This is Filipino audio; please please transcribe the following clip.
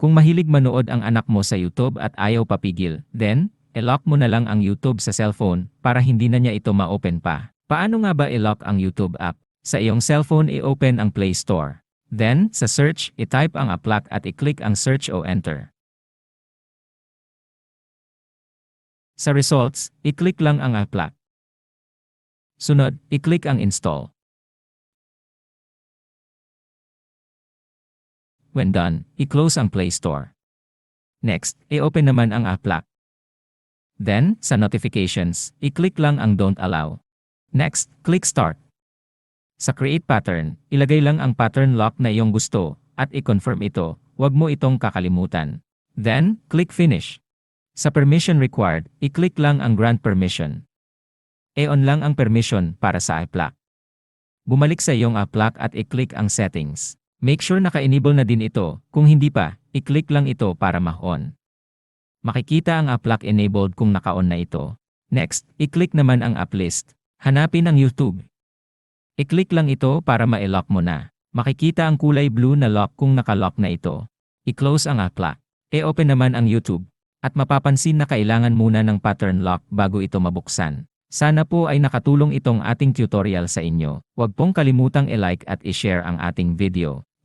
Kung mahilig manood ang anak mo sa YouTube at ayaw papigil, then, i-lock mo na lang ang YouTube sa cellphone para hindi na niya ito ma-open pa. Paano nga ba i-lock ang YouTube app? Sa iyong cellphone i-open ang Play Store. Then, sa search, i-type ang aplak at i-click ang search o enter. Sa results, i-click lang ang aplak. Sunod, i-click ang install. When done, i-close ang Play Store. Next, i-open naman ang aplak. Then, sa notifications, i-click lang ang don't allow. Next, click start. Sa create pattern, ilagay lang ang pattern lock na iyong gusto at i-confirm ito, huwag mo itong kakalimutan. Then, click finish. Sa permission required, i-click lang ang grant permission. E-on lang ang permission para sa aplak. Bumalik sa iyong aplak at i-click ang settings. Make sure naka-enable na din ito, kung hindi pa, i-click lang ito para ma-on. Makikita ang aplak enabled kung naka-on na ito. Next, i-click naman ang app list. Hanapin ang YouTube. I-click lang ito para ma-lock mo na. Makikita ang kulay blue na lock kung naka-lock na ito. I-close ang aplak. E-open naman ang YouTube. At mapapansin na kailangan muna ng pattern lock bago ito mabuksan. Sana po ay nakatulong itong ating tutorial sa inyo. Huwag pong kalimutang i-like at i-share ang ating video.